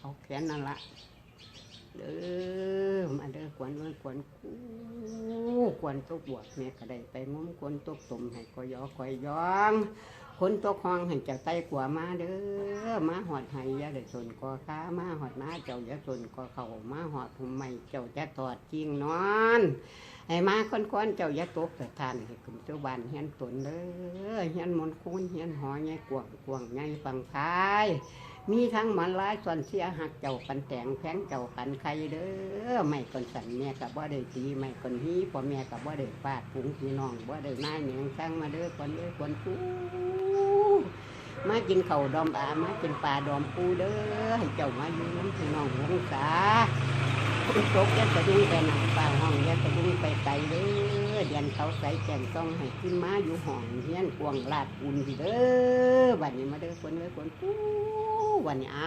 เอาแขนนั่นละเด้อมาเด้อกวนเว้นกวนกูกวนตกบวกแม่ก็ได้ไปงุ้มกวนตกตุ่มให้ก็ยอคอยยองคนตกห้องให้เจ้าไต้กว่ามาเด้อมาหอดให้ยาได้สนกอค้ามาหอดนาเจ้าอยาสนกอเข่ามาหอดผมไม่เจ้าจะถอดจริงนอน ให้มาค้อนๆเจ้าอยาตกแต่ทานให้ขึ้นเจ้าบ้านเฮียนตนเด้อเฮียนมนต์คูนเฮียนหอใหญ่กวางกวางใหญ่ฟังพายมีทั้งหมันร้ายส่วนเสียหักเจ้ากันแต่งแพงเจ้ากันใครเด้อไม่คนสันแม่กับบ่ได้ตีไม่คนฮีพ่อแม่กับบ่ได้ฟาดพุงพี่น้องบ่ได้นายเหนียงช่างมาเด้อคนเด้อคนกูมากินเข้าดอมอามากินปลาดอมปูเด้อให้เจ้ามาอยู่น้ำพี่น้องหงษาตกยัดกระดุงไปหนังป่าห้องยัดกระดุง เด้อเดือนเขาใส่แก่งต้องให้ขึ้นมาอยู่ห้องเฮียนกวงลาดอุ่นเด้อวันนี้มาเด้อคนเด้อคนกูวันนี้อ้า